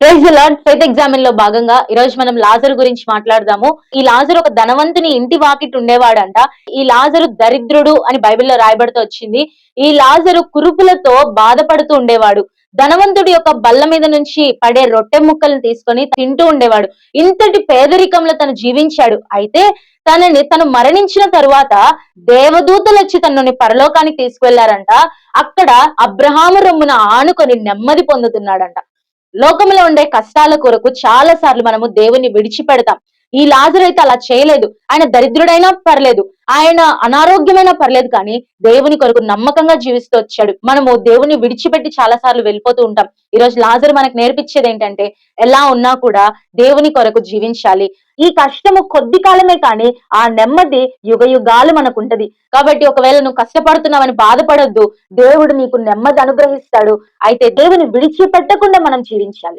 Praise lord faith ఎగ్జామిన్లో భాగంగా ఈ రోజు మనం లాజరు గురించి మాట్లాడదాము. ఈ లాజరు ఒక ధనవంతుని ఇంటి వాకిట్ ఉండేవాడంట. ఈ లాజరు దరిద్రుడు అని బైబిల్లో రాయబడుతూ వచ్చింది. ఈ లాజరు కురుపులతో బాధపడుతూ ఉండేవాడు. ధనవంతుడి యొక్క బల్ల మీద నుంచి పడే రొట్టె ముక్కలను తీసుకొని తింటూ ఉండేవాడు. ఇంతటి పేదరికంలో తను జీవించాడు. అయితే తనని తను మరణించిన తరువాత దేవదూతలు వచ్చి తనని పరలోకానికి తీసుకువెళ్ళారంట. అక్కడ అబ్రహాము రొమ్మున ఆనుకొని నెమ్మది పొందుతున్నాడంట. లోకంలో ఉండే కష్టాల కొరకు చాలా సార్లు మనము దేవుని విడిచిపెడతాం. ఈ లాజర్ అయితే అలా చేయలేదు. ఆయన దరిద్రుడైనా పర్లేదు. ఆయన అనారోగ్యమైనా పర్లేదు కానీ దేవుని కొరకు నమ్మకంగా జీవిస్తూ వచ్చాడు. మనము దేవుని విడిచిపెట్టి చాలా సార్లు వెళ్ళిపోతూ ఉంటాం. ఈ రోజు మనకు నేర్పించేది ఏంటంటే ఎలా ఉన్నా కూడా దేవుని కొరకు జీవించాలి. ఈ కష్టము కొద్ది కాలమే కానీ ఆ నెమ్మది యుగ యుగాలు మనకు ఉంటది కాబట్టి ఒకవేళ నువ్వు కష్టపడుతున్నావని బాధపడొద్దు. దేవుడు నీకు నెమ్మది అనుగ్రహిస్తాడు. అయితే దేవుని విడిచిపెట్టకుండా మనం జీవించాలి.